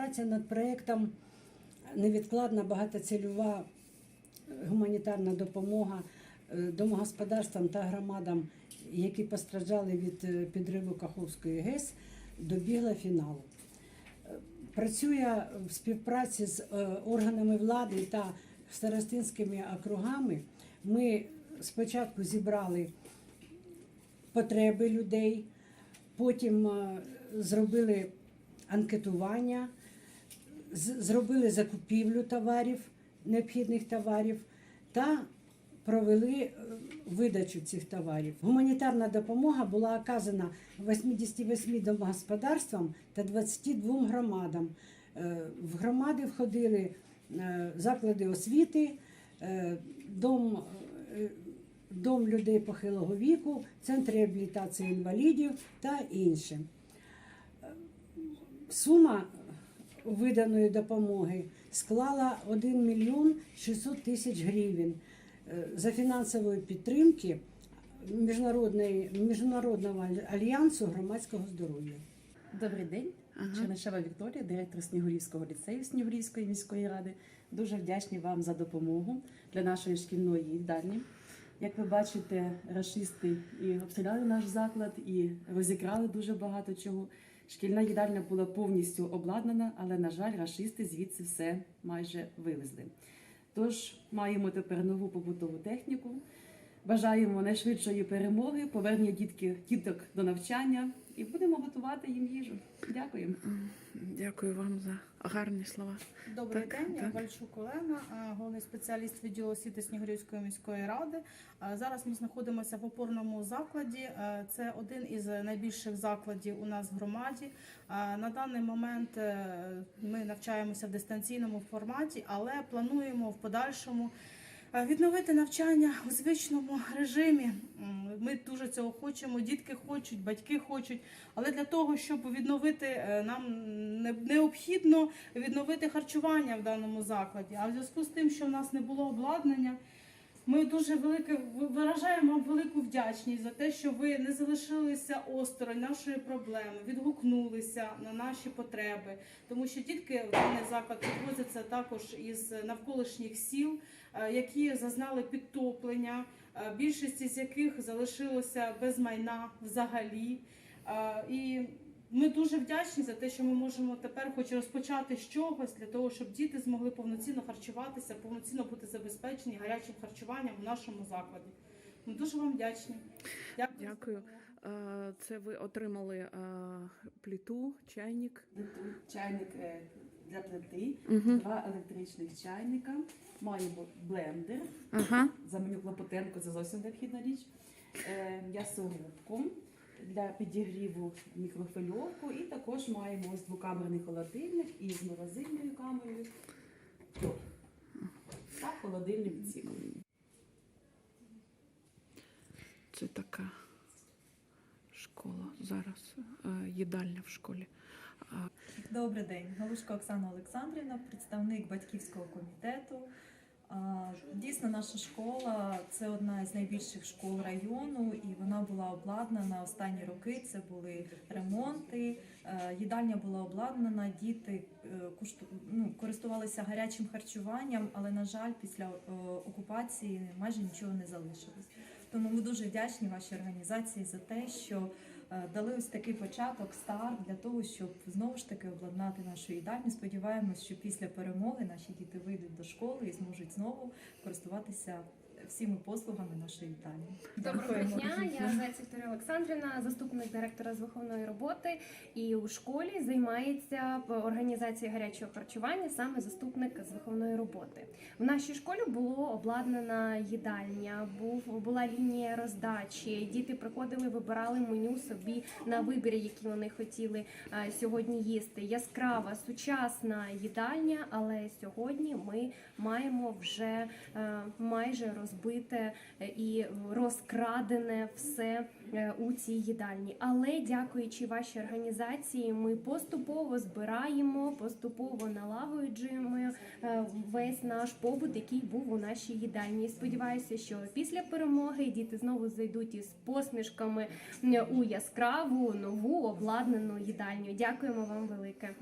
співпраця над проєктом невідкладна багатоцільова гуманітарна допомога е, домогосподарствам та громадам, які постраждали від е, підриву Каховської ГЕС, добігла фіналу. Е, Працює в співпраці з е, органами влади та старостинськими округами. Ми спочатку зібрали потреби людей, потім е, зробили анкетування, зробили закупівлю товарів, необхідних товарів та провели е, видачу цих товарів. Гуманітарна допомога була оказана 88 домогосподарствам та 22 громадам. Е, В громади входили е, заклади освіти, дом, дом людей похилого віку, центр реабілітації інвалідів та інше. Сума виданої допомоги склала 1 мільйон 600 тисяч гривень Е, за фінансової підтримки Міжнародної, Міжнародного альянсу громадського здоров'я. Добрий день, Чернишева Вікторія, директор Снігурівського ліцею Снігурівської міської ради. Дуже вдячні вам за допомогу для нашої шкільної їдальні. Як ви бачите, рашисти і обстріляли наш заклад і розікрали дуже багато чого. Шкільна їдальня була повністю обладнана, але, на жаль, рашисти звідси все майже вивезли. Тож маємо тепер нову побутову техніку. Бажаємо найшвидшої перемоги, повернення дітки, діток до навчання і будемо готувати їм їжу. Дякую. Дякую вам за гарні слова. Добрий Так, день, я так. Бальчук Олена, головний спеціаліст відділу освіти Снігурівської міської ради. Зараз ми знаходимося в опорному закладі. Це один із найбільших закладів у нас в громаді. На даний момент е, ми навчаємося в дистанційному форматі, але плануємо в подальшому. Відновити навчання у звичному режимі. Ми дуже цього хочемо. Дітки хочуть, батьки хочуть. Але для того, щоб відновити, е, нам необхідно відновити харчування в даному закладі. А в зв'язку з тим, що в нас не було обладнання, ми дуже велике виражаємо вам велику вдячність за те, що ви не залишилися осторонь нашої проблеми, відгукнулися на наші потреби, тому що дітки в даний заклад підвозяться також із навколишніх сіл, е, які зазнали підтоплення, е, більшість із яких залишилося без майна взагалі. Е, І ми дуже вдячні за те, що ми можемо тепер хоч розпочати з чогось для того, щоб діти змогли повноцінно харчуватися, повноцінно бути забезпечені гарячим харчуванням у нашому закладі. Ми дуже вам вдячні. Дякую. Дякую. Е, Це ви отримали е, пліту, чайник. Чайник е, для плити, Угу. два електричних чайника, маємо блендер. Ага. За меню Клопотенко це зовсім необхідна річ. Е, М'ясорубку для підігріву мікрохвильовку. І також маємо ось двокамерний холодильник із морозильною камерою. Та холодильним відсіком. Це така школа зараз, е, їдальня в школі. Добрий день, Галушко Оксана Олександрівна, представник батьківського комітету. Дійсно, наша школа це одна із найбільших школ району, і вона була обладнана останні роки. Це були ремонти. е, Їдальня була обладнана, діти е, ну, користувалися гарячим харчуванням, але на жаль, після е, окупації майже нічого не залишилось. Тому ми дуже вдячні вашій організації за те, що е, дали ось такий початок, старт для того, щоб знову ж таки обладнати нашу їдальню. Сподіваємось, що після перемоги наші діти вийдуть до школи і зможуть знову користуватися всіми послугами нашої їдальні. Доброго дня, я Зайць Вікторія Олександрівна, заступник директора з виховної роботи. І у школі займається в організації гарячого харчування саме заступник з виховної роботи. В нашій школі було обладнана їдальня, був була лінія роздачі. Діти приходили, вибирали меню собі на вибір, які вони хотіли е, сьогодні їсти. Яскрава, сучасна їдальня, але сьогодні ми маємо вже е, майже розбите і розкрадене все е, у цій їдальні. Але дякуючи вашій організації, ми поступово збираємо, поступово налагоджуємо е, весь наш побут, який був у нашій їдальні. Сподіваюся, що після перемоги діти знову зайдуть із посмішками е, у яскраву нову обладнану їдальню. Дякуємо вам велике.